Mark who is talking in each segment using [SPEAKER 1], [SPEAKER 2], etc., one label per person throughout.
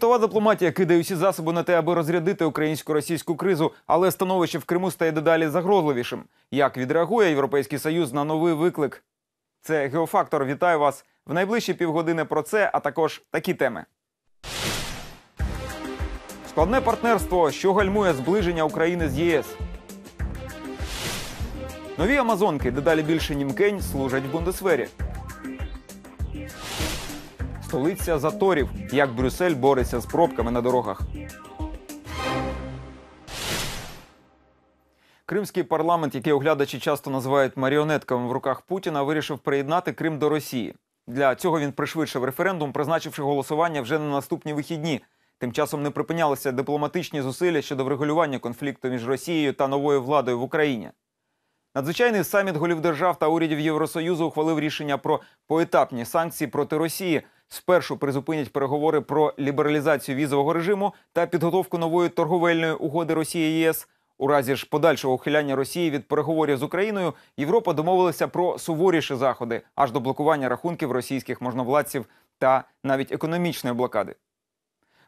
[SPEAKER 1] Світова дипломатія кидає усі засоби на те, аби розрядити українсько-російську кризу, але становище в Криму стає дедалі загрозливішим. Як відреагує Європейський Союз на новий виклик? Це геофактор. Вітаю вас в найближчі півгодини про це, а також такі теми. Складне партнерство, що гальмує зближення України з ЄС. Нові Амазонки дедалі більше німкень служать в Бундесвері. Столиця заторів. Як Брюссель бореться з пробками на дорогах. Кримський парламент, який оглядачі часто називають маріонетками в руках Путіна, вирішив приєднати Крим до Росії. Для цього він пришвидшив референдум, призначивши голосування вже на наступні вихідні. Тим часом не припинялися дипломатичні зусилля щодо врегулювання конфлікту між Росією та новою владою в Україні. Надзвичайний саміт голів держав та урядів Євросоюзу ухвалив рішення про поетапні санкції проти Росії. Спершу призупинять переговори про лібералізацію візового режиму та підготовку нової торговельної угоди Росії ЄС. У разі ж подальшого ухиляння Росії від переговорів з Україною Європа домовилася про суворіші заходи аж до блокування рахунків російських можновладців та навіть економічної блокади.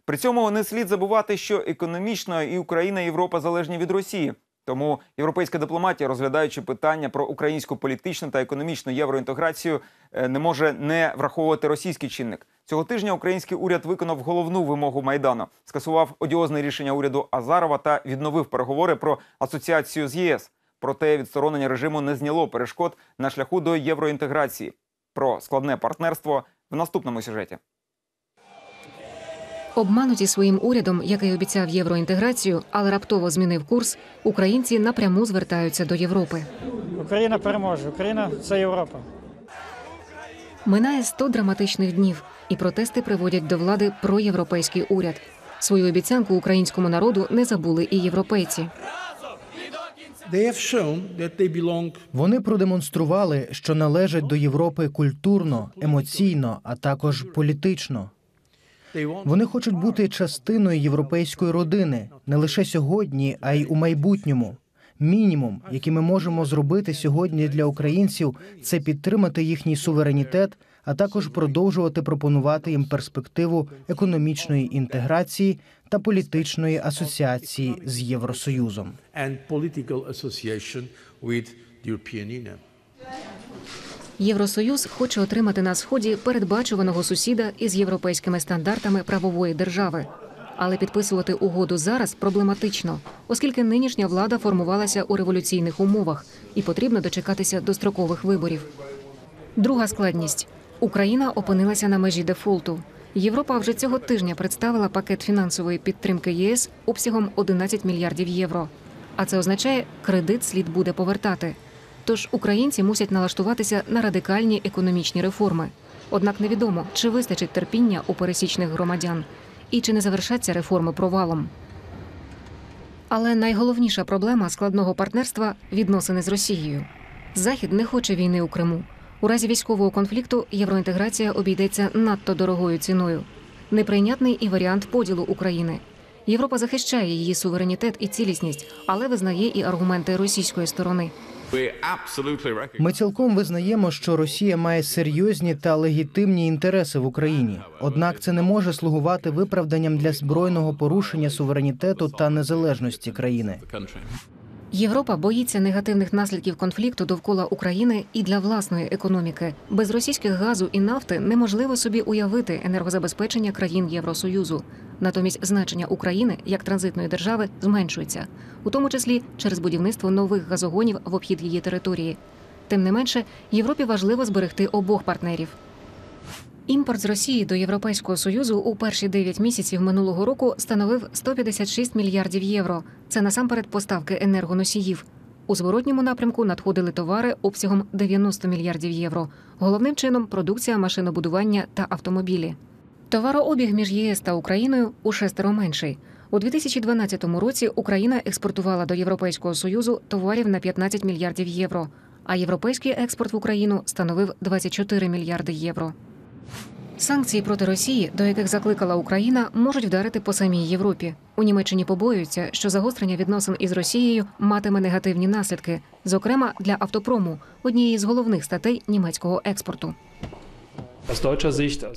[SPEAKER 1] При цьому не слід забувати, що економічно і Україна, і Європа залежні від Росії. Тому європейська дипломатія, розглядаючи питання про українську політичну та економічну євроінтеграцію, е, не може не враховувати російський чинник. Цього тижня український уряд виконав головну вимогу майдану, скасував одіозне рішення уряду Азарова та відновив переговори про асоціацію з ЄС. Проте відсторонення режиму не зняло перешкод на шляху до євроінтеграції. Про складне партнерство в наступному сюжеті.
[SPEAKER 2] Обмануті своїм урядом, який обіцяв євроінтеграцію, але раптово змінив курс, українці напряму звертаються до Європи.
[SPEAKER 3] Україна переможе. Україна це Європа.
[SPEAKER 2] Минає 100 драматичних днів, і протести приводять до влади проєвропейський уряд. Свою обіцянку українському народу не забули і європейці.
[SPEAKER 4] Вони продемонстрували, що належать до Європи культурно, емоційно, а також політично. Вони хочуть бути частиною європейської родини не лише сьогодні, а й у майбутньому. Мінімум, який ми можемо зробити сьогодні для українців, це підтримати їхній суверенітет, а також продовжувати пропонувати їм перспективу економічної інтеграції та політичної асоціації з Євросоюзом.
[SPEAKER 2] Євросоюз хоче отримати на сході передбачуваного сусіда із європейськими стандартами правової держави. Але підписувати угоду зараз проблематично, оскільки нинішня влада формувалася у революційних умовах і потрібно дочекатися дострокових виборів. Друга складність Україна опинилася на межі дефолту. Європа вже цього тижня представила пакет фінансової підтримки ЄС обсягом 11 мільярдів євро. А це означає, кредит слід буде повертати. Тож українці мусять налаштуватися на радикальні економічні реформи. Однак невідомо, чи вистачить терпіння у пересічних громадян і чи не завершаться реформи провалом. Але найголовніша проблема складного партнерства відносини з Росією. Захід не хоче війни у Криму. У разі військового конфлікту євроінтеграція обійдеться надто дорогою ціною. Неприйнятний і варіант поділу України. Європа захищає її суверенітет і цілісність, але визнає і аргументи російської сторони.
[SPEAKER 4] Ми цілком визнаємо, що Росія має серйозні та легітимні інтереси в Україні. Однак це не може слугувати виправданням для збройного порушення суверенітету та незалежності країни.
[SPEAKER 2] Європа боїться негативних наслідків конфлікту довкола України і для власної економіки. Без російських газу і нафти неможливо собі уявити енергозабезпечення країн Євросоюзу. Натомість значення України як транзитної держави зменшується, у тому числі через будівництво нових газогонів в обхід її території. Тим не менше, Європі важливо зберегти обох партнерів. Імпорт з Росії до Європейського союзу у перші 9 місяців минулого року становив 156 мільярдів євро. Це насамперед поставки енергоносіїв. У зворотньому напрямку надходили товари обсягом 90 мільярдів євро. Головним чином продукція машинобудування та автомобілі. Товарообіг між ЄС та Україною у шестеро менший. У 2012 році Україна експортувала до Європейського союзу товарів на 15 мільярдів євро, а європейський експорт в Україну становив 24 мільярди євро. Санкції проти Росії, до яких закликала Україна, можуть вдарити по самій Європі. У Німеччині побоюються, що загострення відносин із Росією матиме негативні наслідки, зокрема для автопрому, однієї з головних статей німецького експорту.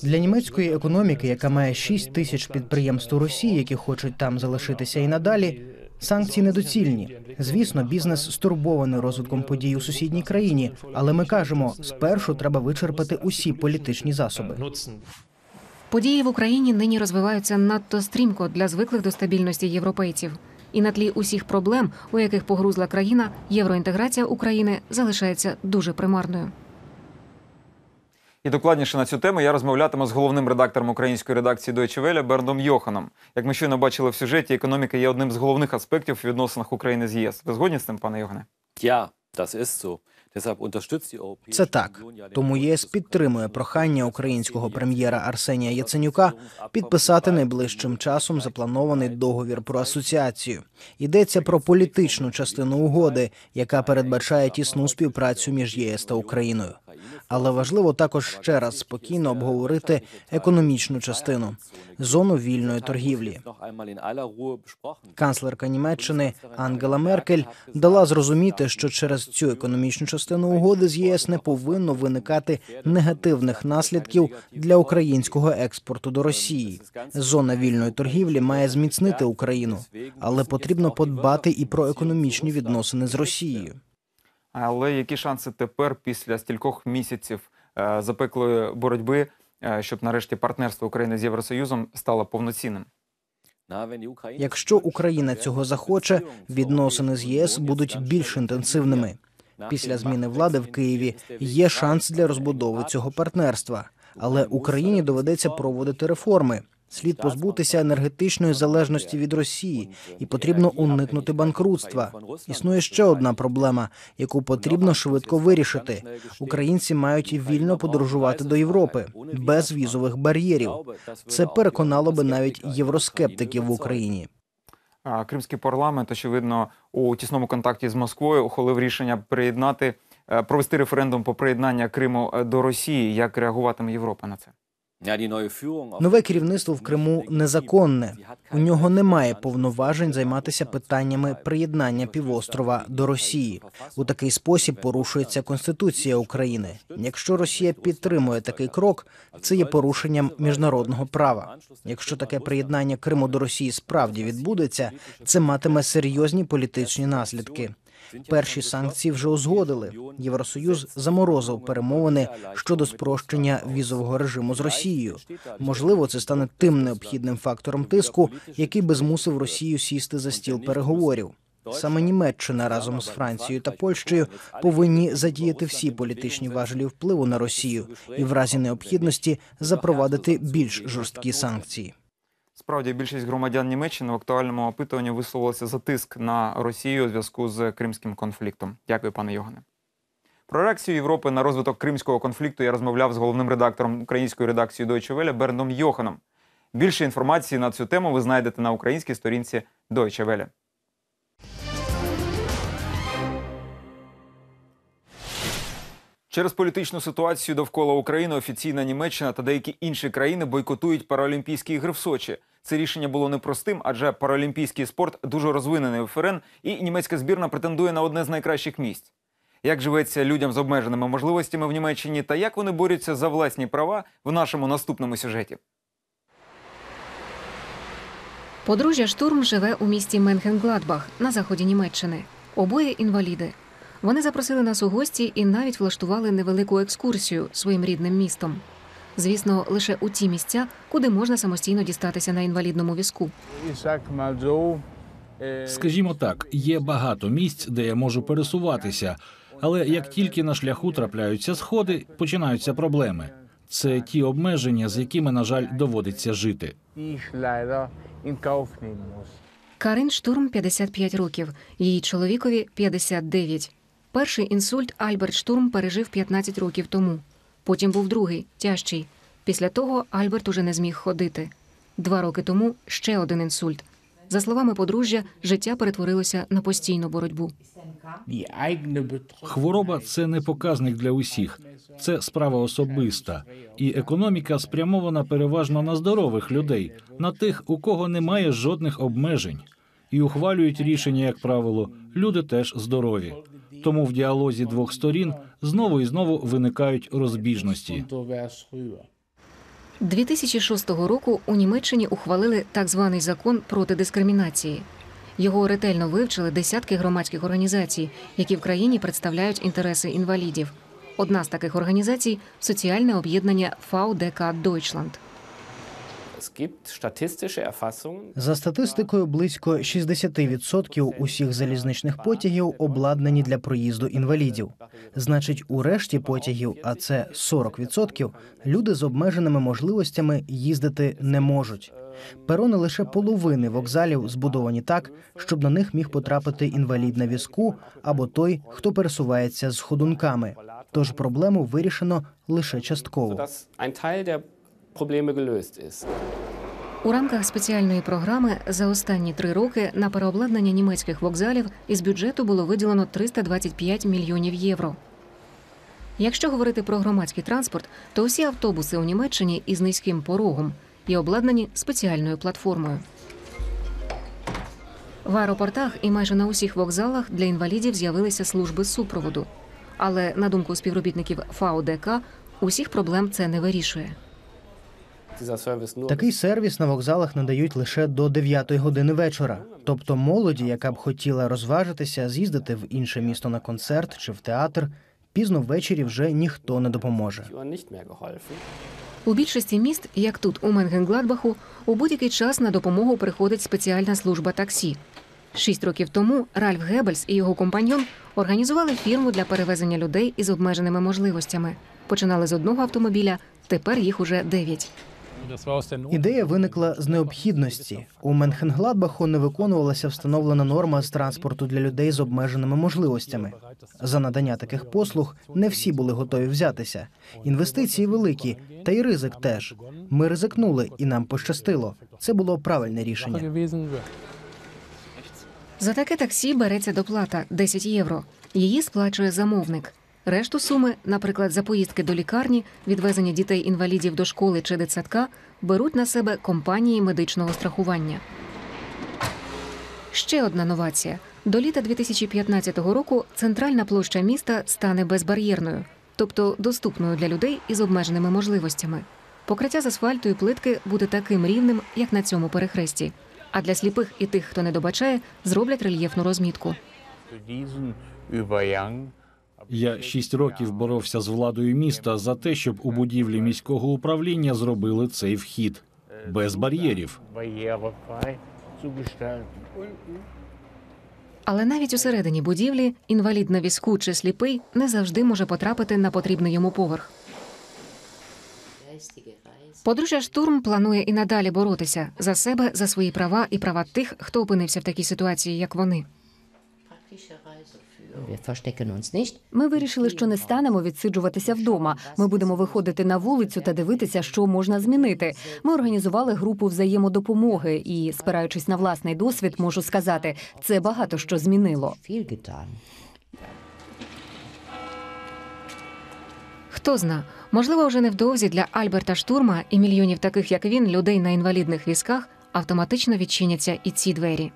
[SPEAKER 4] Для німецької економіки, яка має 6 тисяч підприємств у Росії, які хочуть там залишитися і надалі, санкції недоцільні. Звісно, бізнес стурбований розвитком подій у сусідній країні, але ми кажемо, спершу треба вичерпати усі політичні засоби.
[SPEAKER 2] Події в Україні нині розвиваються надто стрімко для звиклих до стабільності європейців. І на тлі усіх проблем, у яких погрузла країна, євроінтеграція України залишається дуже примарною.
[SPEAKER 1] І докладніше на цю тему я розмовлятиму з головним редактором української редакції Deutsche Welle Берндом Йоханом. Як ми щойно бачили в сюжеті, економіка є одним з головних аспектів в відносинах України з ЄС. Ви згодні з цим, пане Йогане?
[SPEAKER 5] Я, das so.
[SPEAKER 4] Це так. Тому ЄС підтримує прохання українського прем'єра Арсенія Яценюка підписати найближчим часом запланований договір про асоціацію. Йдеться про політичну частину угоди, яка передбачає тісну співпрацю між ЄС та Україною. Але важливо також ще раз спокійно обговорити економічну частину зону вільної торгівлі. Канцлерка Німеччини Ангела Меркель дала зрозуміти, що через цю економічну частину угоди з ЄС не повинно виникати негативних наслідків для українського експорту до Росії. Зона вільної торгівлі має зміцнити Україну, але потрібно подбати і про економічні відносини з Росією.
[SPEAKER 1] Але які шанси тепер, після стількох місяців е, запеклої боротьби, е, щоб нарешті партнерство України з Євросоюзом стало повноцінним?
[SPEAKER 4] Якщо Україна цього захоче, відносини з ЄС будуть більш інтенсивними. Після зміни влади в Києві є шанс для розбудови цього партнерства, але Україні доведеться проводити реформи. Слід позбутися енергетичної залежності від Росії, і потрібно уникнути банкрутства. Існує ще одна проблема, яку потрібно швидко вирішити. Українці мають вільно подорожувати до Європи без візових бар'єрів. Це переконало би навіть євроскептиків в Україні.
[SPEAKER 1] Кримський парламент, очевидно, у тісному контакті з Москвою ухвалив рішення приєднати, е, провести референдум по приєднання Криму е, до Росії. Як реагуватиме Європа на це?
[SPEAKER 4] Нове керівництво в Криму незаконне. У нього немає повноважень займатися питаннями приєднання півострова до Росії. У такий спосіб порушується конституція України. Якщо Росія підтримує такий крок, це є порушенням міжнародного права. Якщо таке приєднання Криму до Росії справді відбудеться, це матиме серйозні політичні наслідки. Перші санкції вже узгодили. Євросоюз заморозив перемовини щодо спрощення візового режиму з Росією. Можливо, це стане тим необхідним фактором тиску, який би змусив Росію сісти за стіл переговорів. Саме Німеччина разом з Францією та Польщею повинні задіяти всі політичні важелі впливу на Росію і в разі необхідності запровадити більш жорсткі санкції.
[SPEAKER 1] Справді, більшість громадян Німеччини в актуальному опитуванні висловилися за тиск на Росію у зв'язку з кримським конфліктом. Дякую, пане Йогане. Про реакцію Європи на розвиток кримського конфлікту я розмовляв з головним редактором української редакції Deutsche Welle Берндом Йоханом. Більше інформації на цю тему ви знайдете на українській сторінці Deutsche Welle. Через політичну ситуацію довкола України офіційна Німеччина та деякі інші країни бойкотують Паралімпійські ігри в Сочі. Це рішення було непростим, адже паралімпійський спорт дуже розвинений у ФРН, і німецька збірна претендує на одне з найкращих місць. Як живеться людям з обмеженими можливостями в Німеччині та як вони борються за власні права в нашому наступному сюжеті?
[SPEAKER 2] Подружжя Штурм живе у місті Менхенгладбах на заході Німеччини. Обоє інваліди. Вони запросили нас у гості і навіть влаштували невелику екскурсію своїм рідним містом. Звісно, лише у ті місця, куди можна самостійно дістатися на інвалідному візку.
[SPEAKER 6] Скажімо так, є багато місць, де я можу пересуватися, але як тільки на шляху трапляються сходи, починаються проблеми. Це ті обмеження, з якими, на жаль, доводиться жити.
[SPEAKER 2] Карин Штурм 55 років, її чоловікові 59. Перший інсульт Альберт Штурм пережив 15 років тому. Потім був другий, тяжчий. Після того Альберт уже не зміг ходити. Два роки тому ще один інсульт. За словами подружжя, життя перетворилося на постійну боротьбу.
[SPEAKER 6] Хвороба це не показник для усіх, це справа особиста, і економіка спрямована переважно на здорових людей, на тих, у кого немає жодних обмежень, і ухвалюють рішення, як правило, люди теж здорові. Тому в діалозі двох сторін знову і знову виникають розбіжності.
[SPEAKER 2] 2006 року у Німеччині ухвалили так званий закон проти дискримінації. Його ретельно вивчили десятки громадських організацій, які в країні представляють інтереси інвалідів. Одна з таких організацій соціальне об'єднання VDK Deutschland.
[SPEAKER 4] За статистикою, близько 60% усіх залізничних потягів обладнані для проїзду інвалідів. Значить, у решті потягів, а це 40%, люди з обмеженими можливостями їздити не можуть. Перони лише половини вокзалів збудовані так, щоб на них міг потрапити інвалід на візку або той, хто пересувається з ходунками. Тож проблему вирішено лише частково.
[SPEAKER 5] Probleme gelöst ist.
[SPEAKER 2] У рамках спеціальної програми за останні три роки на переобладнання німецьких вокзалів із бюджету було виділено 325 мільйонів євро. Якщо говорити про громадський транспорт, то усі автобуси у Німеччині із низьким порогом і обладнані спеціальною платформою. В аеропортах і майже на усіх вокзалах для інвалідів з'явилися служби супроводу. Але на думку співробітників ФАОДК, усіх проблем це не вирішує.
[SPEAKER 4] Такий сервіс на вокзалах надають лише до 9 години вечора. Тобто молоді, яка б хотіла розважитися, з'їздити в інше місто на концерт чи в театр, пізно ввечері вже ніхто не допоможе.
[SPEAKER 2] У більшості міст, як тут у Менгенгладбаху, у будь-який час на допомогу приходить спеціальна служба таксі. Шість років тому Ральф Геббельс і його компаньон організували фірму для перевезення людей із обмеженими можливостями. Починали з одного автомобіля, тепер їх уже дев'ять.
[SPEAKER 4] Ідея виникла з необхідності. У Менхенгладбаху не виконувалася встановлена норма з транспорту для людей з обмеженими можливостями. За надання таких послуг не всі були готові взятися. Інвестиції великі, та й ризик теж. Ми ризикнули, і нам пощастило. Це було правильне рішення.
[SPEAKER 2] За таке таксі береться доплата 10 євро. Її сплачує замовник. Решту суми, наприклад, за поїздки до лікарні, відвезення дітей-інвалідів до школи чи дитсадка, беруть на себе компанії медичного страхування. Ще одна новація: до літа 2015 року центральна площа міста стане безбар'єрною, тобто доступною для людей із обмеженими можливостями. Покриття з асфальту і плитки буде таким рівним, як на цьому перехресті. А для сліпих і тих, хто не добачає, зроблять рельєфну розмітку.
[SPEAKER 6] Я шість років боровся з владою міста за те, щоб у будівлі міського управління зробили цей вхід без бар'єрів.
[SPEAKER 2] Але навіть усередині будівлі інвалід на візку чи сліпий не завжди може потрапити на потрібний йому поверх. Подружжя штурм планує і надалі боротися за себе, за свої права і права тих, хто опинився в такій ситуації, як вони.
[SPEAKER 7] Ми вирішили, що не станемо відсиджуватися вдома. Ми будемо виходити на вулицю та дивитися, що можна змінити. Ми організували групу взаємодопомоги, і, спираючись на власний досвід, можу сказати, це багато що змінило.
[SPEAKER 2] Хто зна, можливо, вже невдовзі для Альберта Штурма і мільйонів таких, як він, людей на інвалідних візках, автоматично відчиняться і ці двері.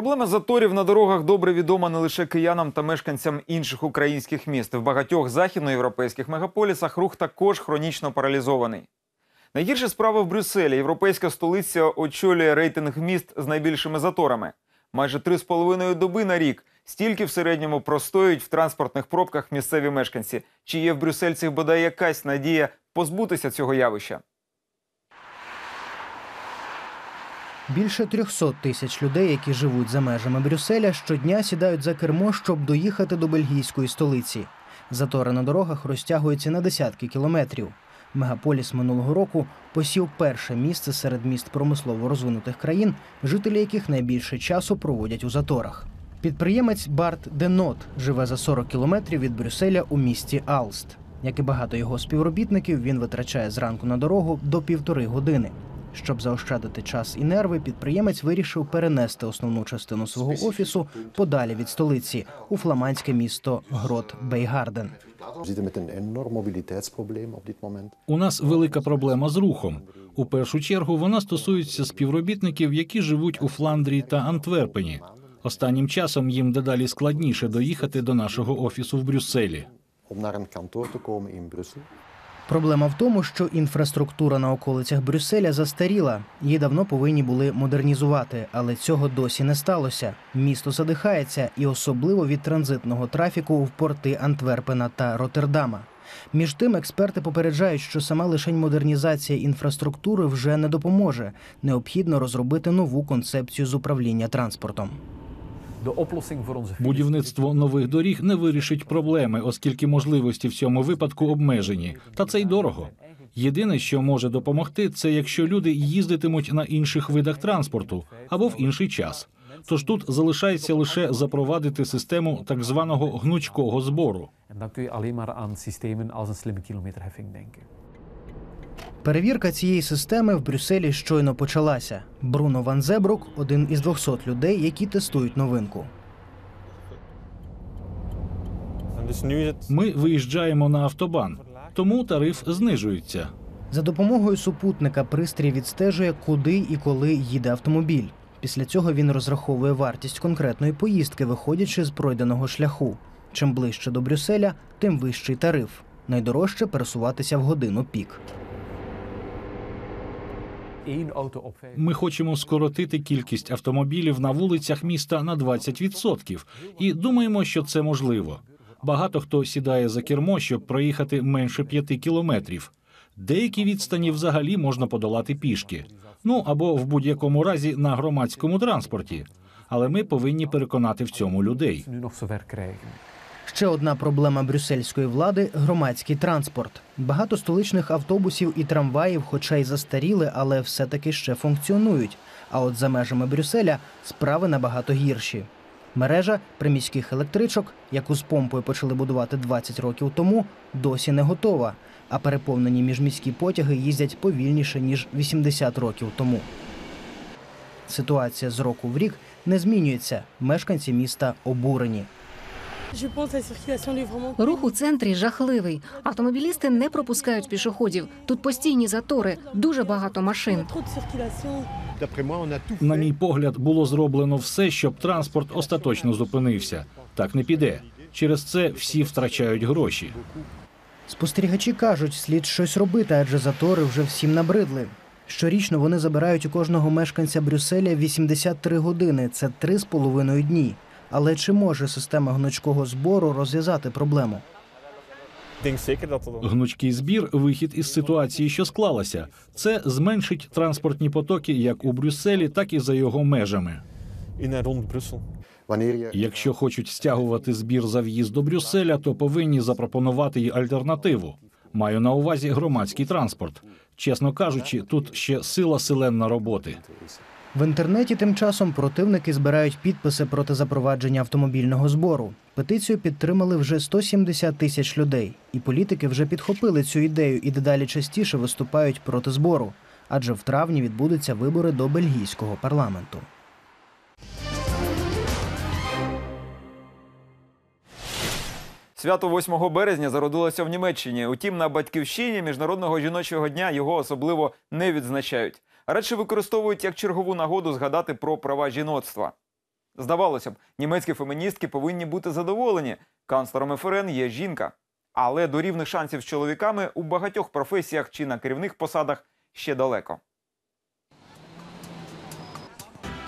[SPEAKER 1] Проблема заторів на дорогах добре відома не лише киянам та мешканцям інших українських міст. В багатьох західноєвропейських мегаполісах рух також хронічно паралізований. Найгірше справа в Брюсселі. Європейська столиця очолює рейтинг міст з найбільшими заторами. Майже три з половиною доби на рік. Стільки в середньому простоюють в транспортних пробках місцеві мешканці. Чи є в брюссельцях бодай якась надія позбутися цього явища?
[SPEAKER 4] Більше 300 тисяч людей, які живуть за межами Брюсселя, щодня сідають за кермо, щоб доїхати до бельгійської столиці. Затори на дорогах розтягуються на десятки кілометрів. Мегаполіс минулого року посів перше місце серед міст промислово розвинутих країн, жителі яких найбільше часу проводять у заторах. Підприємець Барт Денот живе за 40 кілометрів від Брюсселя у місті Алст. Як і багато його співробітників, він витрачає зранку на дорогу до півтори години. Щоб заощадити час і нерви, підприємець вирішив перенести основну частину свого офісу подалі від столиці у фламандське місто Грот Бейгарден.
[SPEAKER 6] У нас велика проблема з рухом. У першу чергу вона стосується співробітників, які живуть у Фландрії та Антверпені. Останнім часом їм дедалі складніше доїхати до нашого офісу в Брюсселі.
[SPEAKER 8] Om naar een kantoor te komen in Brussel.
[SPEAKER 4] Проблема в тому, що інфраструктура на околицях Брюсселя застаріла. Її давно повинні були модернізувати, але цього досі не сталося. Місто задихається, і особливо від транзитного трафіку в порти Антверпена та Роттердама. Між тим, експерти попереджають, що сама лишень модернізація інфраструктури вже не допоможе. Необхідно розробити нову концепцію з управління транспортом.
[SPEAKER 6] Будівництво нових доріг не вирішить проблеми, оскільки можливості в цьому випадку обмежені, та це й дорого. Єдине, що може допомогти, це якщо люди їздитимуть на інших видах транспорту або в інший час. Тож тут залишається лише запровадити систему так званого гнучкого збору.
[SPEAKER 4] Перевірка цієї системи в Брюсселі щойно почалася. Бруно Ван Зебрук один із 200 людей, які тестують новинку.
[SPEAKER 6] Ми виїжджаємо на автобан, тому тариф знижується.
[SPEAKER 4] За допомогою супутника пристрій відстежує, куди і коли їде автомобіль. Після цього він розраховує вартість конкретної поїздки, виходячи з пройденого шляху. Чим ближче до Брюсселя, тим вищий тариф. Найдорожче пересуватися в годину пік.
[SPEAKER 6] Ми хочемо скоротити кількість автомобілів на вулицях міста на 20% і думаємо, що це можливо. Багато хто сідає за кермо, щоб проїхати менше 5 кілометрів. Деякі відстані взагалі можна подолати пішки. Ну або в будь-якому разі на громадському транспорті. Але ми повинні переконати в цьому людей.
[SPEAKER 4] Ще одна проблема брюссельської влади громадський транспорт. Багато столичних автобусів і трамваїв, хоча й застаріли, але все-таки ще функціонують. А от за межами Брюсселя справи набагато гірші. Мережа приміських електричок, яку з помпою почали будувати 20 років тому, досі не готова. А переповнені міжміські потяги їздять повільніше ніж 80 років тому. Ситуація з року в рік не змінюється. Мешканці міста обурені.
[SPEAKER 2] Рух у центрі жахливий. Автомобілісти не пропускають пішоходів. Тут постійні затори, дуже багато машин.
[SPEAKER 6] На мій погляд, було зроблено все, щоб транспорт остаточно зупинився. Так не піде. Через це всі втрачають гроші.
[SPEAKER 4] Спостерігачі кажуть, слід щось робити, адже затори вже всім набридли. Щорічно вони забирають у кожного мешканця Брюсселя 83 години. Це 3,5 дні. Але чи може система гнучкого збору розв'язати проблему?
[SPEAKER 6] Гнучкий збір вихід із ситуації, що склалася. Це зменшить транспортні потоки як у Брюсселі, так і за його межами. Якщо хочуть стягувати збір за в'їзд до Брюсселя, то повинні запропонувати й альтернативу. Маю на увазі громадський транспорт. Чесно кажучи, тут ще сила селенна роботи.
[SPEAKER 4] В інтернеті тим часом противники збирають підписи проти запровадження автомобільного збору. Петицію підтримали вже 170 тисяч людей, і політики вже підхопили цю ідею і дедалі частіше виступають проти збору, адже в травні відбудуться вибори до бельгійського парламенту.
[SPEAKER 1] Свято 8 березня зародилося в Німеччині. Утім, на батьківщині міжнародного жіночого дня його особливо не відзначають. Радше використовують як чергову нагоду згадати про права жіноцтва. Здавалося б, німецькі феміністки повинні бути задоволені. Канцлером ФРН є жінка. Але до рівних шансів з чоловіками у багатьох професіях чи на керівних посадах ще далеко.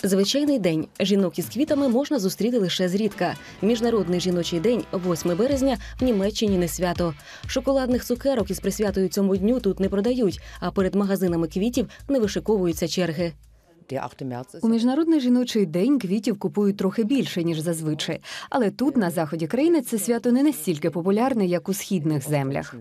[SPEAKER 9] Звичайний день жінок із квітами можна зустріти лише зрідка. Міжнародний жіночий день, 8 березня, в Німеччині не свято. Шоколадних цукерок із присвятою цьому дню тут не продають, а перед магазинами квітів не вишиковуються черги.
[SPEAKER 7] У міжнародний жіночий день квітів купують трохи більше ніж зазвичай, але тут, на заході країни, це свято не настільки популярне, як у східних землях.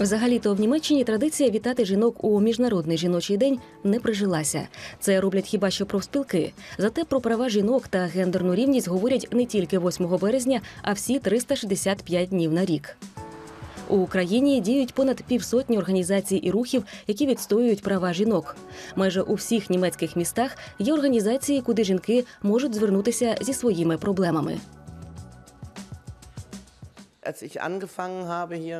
[SPEAKER 9] Взагалі-то в Німеччині традиція вітати жінок у міжнародний жіночий день не прижилася. Це роблять хіба що профспілки. Зате про права жінок та гендерну рівність говорять не тільки 8 березня, а всі 365 днів на рік. У Україні діють понад півсотні організацій і рухів, які відстоюють права жінок. Майже у всіх німецьких містах є організації, куди жінки можуть звернутися зі своїми проблемами.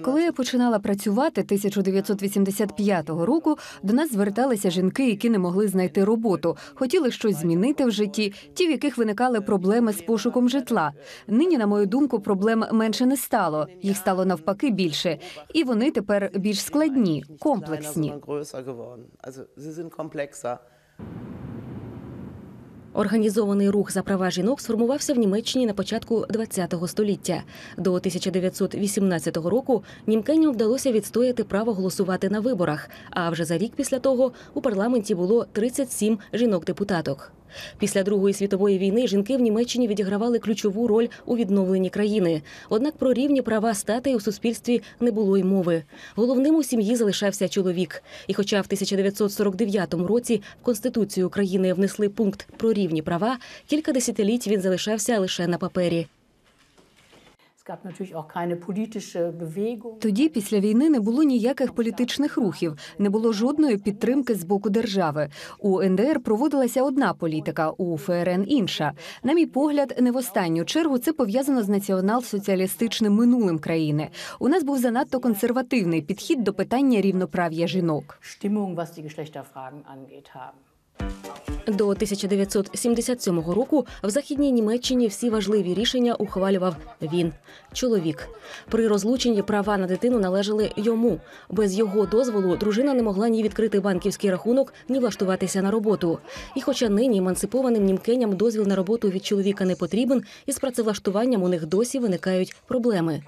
[SPEAKER 7] Коли я починала працювати 1985 року, до нас зверталися жінки, які не могли знайти роботу, хотіли щось змінити в житті, ті, в яких виникали проблеми з пошуком житла. Нині, на мою думку, проблем менше не стало. Їх стало навпаки більше, і вони тепер більш складні, комплексні.
[SPEAKER 9] Організований рух за права жінок сформувався в Німеччині на початку ХХ століття. До 1918 року німкеням вдалося відстояти право голосувати на виборах. А вже за рік після того у парламенті було 37 жінок-депутаток. Після Другої світової війни жінки в Німеччині відігравали ключову роль у відновленні країни. Однак про рівні права статей у суспільстві не було й мови. Головним у сім'ї залишався чоловік. І хоча в 1949 році в Конституцію України внесли пункт про рівні права, кілька десятиліть він залишався лише на папері.
[SPEAKER 7] Тоді після війни не було ніяких політичних рухів, не було жодної підтримки з боку держави. У НДР проводилася одна політика, у ФРН інша. На мій погляд, не в останню чергу це пов'язано з націонал-соціалістичним минулим країни. У нас був занадто консервативний підхід до питання рівноправ'я жінок.
[SPEAKER 9] До 1977 року в західній Німеччині всі важливі рішення ухвалював він, чоловік. При розлученні права на дитину належали йому. Без його дозволу дружина не могла ні відкрити банківський рахунок, ні влаштуватися на роботу. І хоча нині емансипованим німкеням дозвіл на роботу від чоловіка не потрібен, із працевлаштуванням у них досі виникають проблеми.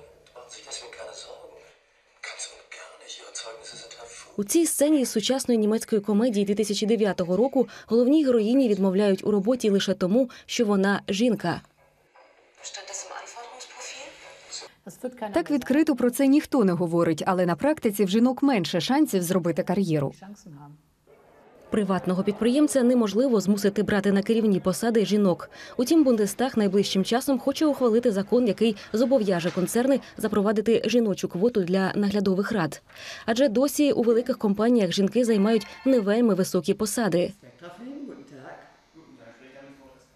[SPEAKER 9] У цій сцені із сучасної німецької комедії 2009 року головній героїні відмовляють у роботі лише тому, що вона жінка.
[SPEAKER 7] Так відкрито про це ніхто не говорить, але на практиці в жінок менше шансів зробити кар'єру.
[SPEAKER 9] Приватного підприємця неможливо змусити брати на керівні посади жінок. Утім, Бундестаг найближчим часом хоче ухвалити закон, який зобов'яже концерни запровадити жіночу квоту для наглядових рад. Адже досі у великих компаніях жінки займають не вельми високі посади.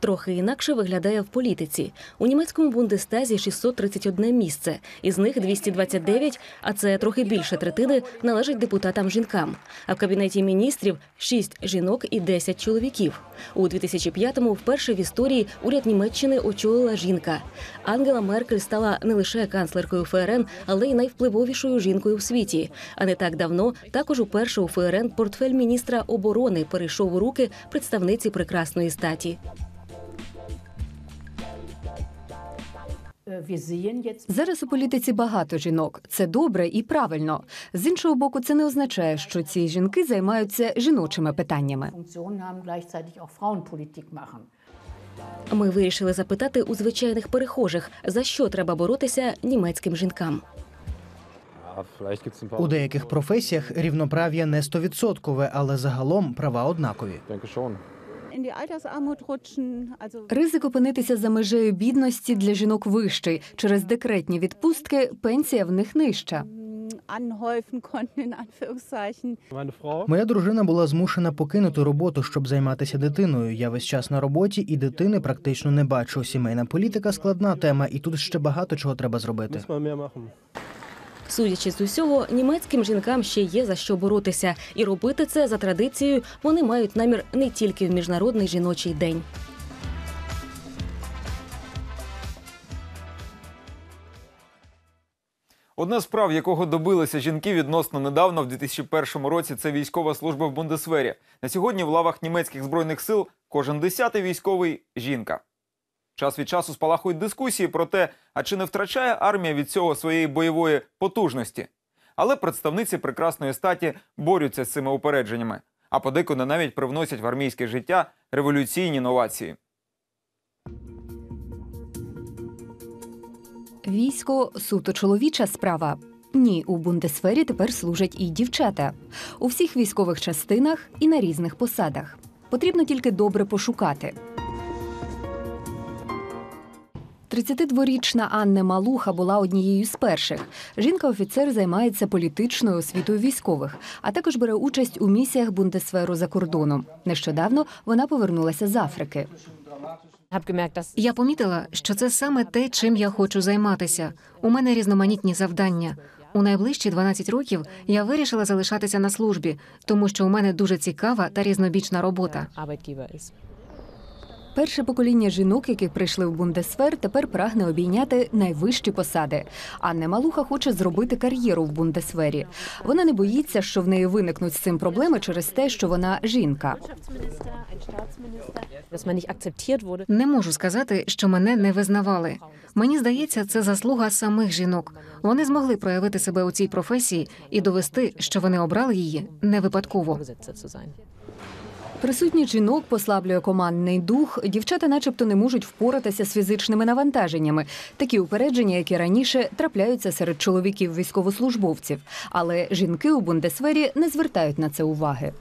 [SPEAKER 9] Трохи інакше виглядає в політиці. У німецькому бундестазі 631 місце. Із них 229, а це трохи більше третини, належать депутатам-жінкам. А в кабінеті міністрів 6 жінок і 10 чоловіків. У 2005-му вперше в історії уряд Німеччини очолила жінка. Ангела Меркель стала не лише канцлеркою ФРН, але й найвпливовішою жінкою в світі. А не так давно також уперше у ФРН портфель міністра оборони перейшов у руки представниці прекрасної статі.
[SPEAKER 7] Зараз у політиці багато жінок. Це добре і правильно. З іншого боку, це не означає, що ці жінки займаються жіночими питаннями.
[SPEAKER 9] Ми вирішили запитати у звичайних перехожих, за що треба боротися німецьким жінкам.
[SPEAKER 4] У деяких професіях рівноправ'я не стовідсоткове, але загалом права однакові.
[SPEAKER 7] Ризик опинитися за межею бідності для жінок вищий. Через декретні відпустки пенсія в них нижча.
[SPEAKER 4] Моя дружина була змушена покинути роботу, щоб займатися дитиною. Я весь час на роботі і дитини практично не бачу. Сімейна політика складна тема, і тут ще багато чого треба зробити.
[SPEAKER 9] Судячи з усього, німецьким жінкам ще є за що боротися, і робити це за традицією вони мають намір не тільки в міжнародний жіночий день.
[SPEAKER 1] Одне з прав, якого добилися жінки відносно недавно, в 2001 році, це військова служба в Бундесвері. На сьогодні в лавах німецьких збройних сил кожен десятий військовий жінка. Час від часу спалахують дискусії про те, а чи не втрачає армія від цього своєї бойової потужності. Але представниці прекрасної статі борються з цими упередженнями, а подекуди навіть привносять в армійське життя революційні новації.
[SPEAKER 7] Військо суто чоловіча справа. Ні, у бундесфері тепер служать і дівчата у всіх військових частинах і на різних посадах. Потрібно тільки добре пошукати. 32-річна Анне Малуха була однією з перших. Жінка-офіцер займається політичною освітою військових, а також бере участь у місіях Бундесверу за кордоном. Нещодавно вона повернулася з Африки.
[SPEAKER 2] Я помітила, що це саме те, чим я хочу займатися. У мене різноманітні завдання. У найближчі 12 років я вирішила залишатися на службі, тому що у мене дуже цікава та різнобічна робота.
[SPEAKER 7] Перше покоління жінок, які прийшли в Бундесвер, тепер прагне обійняти найвищі посади. Анне Малуха хоче зробити кар'єру в Бундесвері. Вона не боїться, що в неї виникнуть з цим проблеми через те, що вона жінка.
[SPEAKER 2] Не можу сказати, що мене не визнавали. Мені здається, це заслуга самих жінок. Вони змогли проявити себе у цій професії і довести, що вони обрали її не випадково.
[SPEAKER 7] Присутність жінок послаблює командний дух. Дівчата, начебто, не можуть впоратися з фізичними навантаженнями. Такі упередження, які раніше трапляються серед чоловіків військовослужбовців. Але жінки у бундесвері не звертають на це уваги.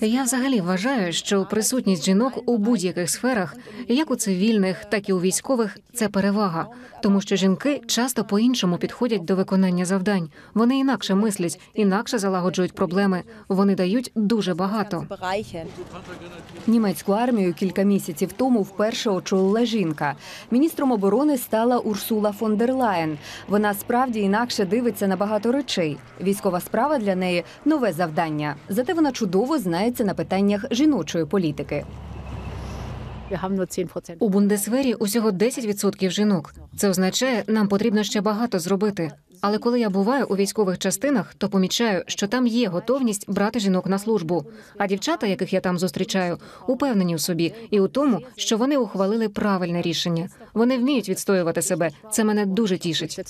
[SPEAKER 2] Я взагалі вважаю, що присутність жінок у будь-яких сферах, як у цивільних, так і у військових, це перевага, тому що жінки часто по-іншому підходять до виконання завдань. Вони інакше мислять, інакше залагоджують проблеми. Вони дають дуже багато.
[SPEAKER 7] Німецьку армію кілька місяців тому вперше очолила жінка. Міністром оборони стала Урсула фон дер Лаєн. Вона справді інакше дивиться на багато речей. Військова справа для неї нове завдання. Зате вона чудово знається на питаннях жіночої політики.
[SPEAKER 2] У бундесвері усього 10% жінок. Це означає, нам потрібно ще багато зробити. Але коли я буваю у військових частинах, то помічаю, що там є готовність брати жінок на службу. А дівчата, яких я там зустрічаю, упевнені в собі і у тому, що вони ухвалили правильне рішення. Вони вміють відстоювати себе. Це мене дуже тішить.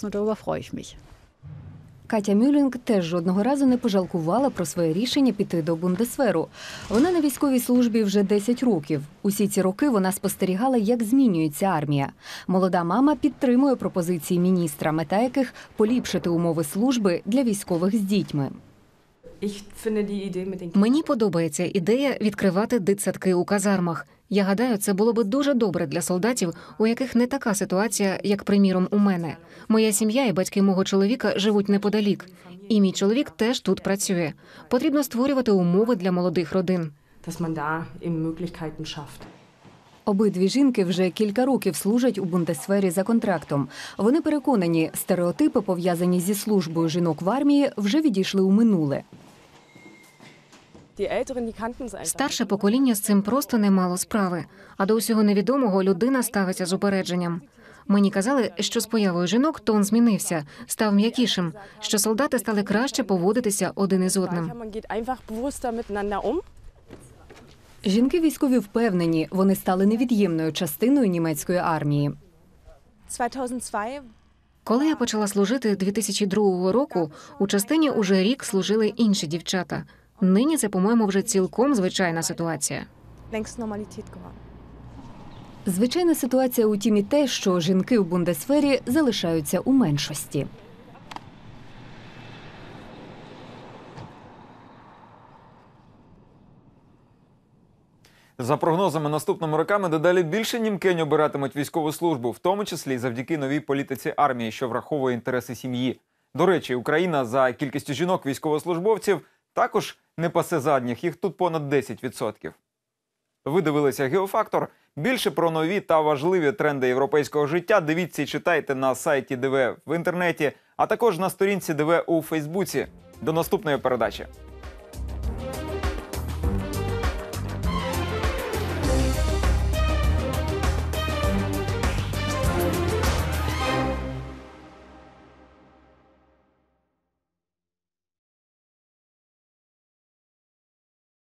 [SPEAKER 7] Катя Мюлінг теж жодного разу не пожалкувала про своє рішення піти до бундесверу. Вона на військовій службі вже 10 років. Усі ці роки вона спостерігала, як змінюється армія. Молода мама підтримує пропозиції міністра, мета яких поліпшити умови служби для військових з дітьми.
[SPEAKER 2] Мені подобається ідея відкривати дитсадки у казармах. Я гадаю, це було би дуже добре для солдатів, у яких не така ситуація, як приміром у мене. Моя сім'я і батьки мого чоловіка живуть неподалік, і мій чоловік теж тут працює. Потрібно створювати умови для молодих родин.
[SPEAKER 7] Обидві жінки вже кілька років служать у бундесфері за контрактом. Вони переконані, стереотипи, пов'язані зі службою жінок в армії, вже відійшли у минуле.
[SPEAKER 2] Старше покоління з цим просто не мало справи. А до усього невідомого людина ставиться з упередженням. Мені казали, що з появою жінок тон змінився, став м'якішим, що солдати стали краще поводитися один із одним.
[SPEAKER 7] Жінки військові впевнені, вони стали невід'ємною частиною німецької армії.
[SPEAKER 2] Коли я почала служити 2002 року, у частині уже рік служили інші дівчата. Нині це, по-моєму, вже цілком звичайна ситуація.
[SPEAKER 7] Звичайна ситуація у тім і те, що жінки в бундесфері залишаються у меншості.
[SPEAKER 1] За прогнозами наступними роками дедалі більше німкень обиратимуть військову службу, в тому числі завдяки новій політиці армії, що враховує інтереси сім'ї. До речі, Україна за кількістю жінок військовослужбовців також не пасе задніх. Їх тут понад 10%. Ви дивилися геофактор. Більше про нові та важливі тренди європейського життя. Дивіться і читайте на сайті ДВ в інтернеті, а також на сторінці ДВ у Фейсбуці. До наступної передачі.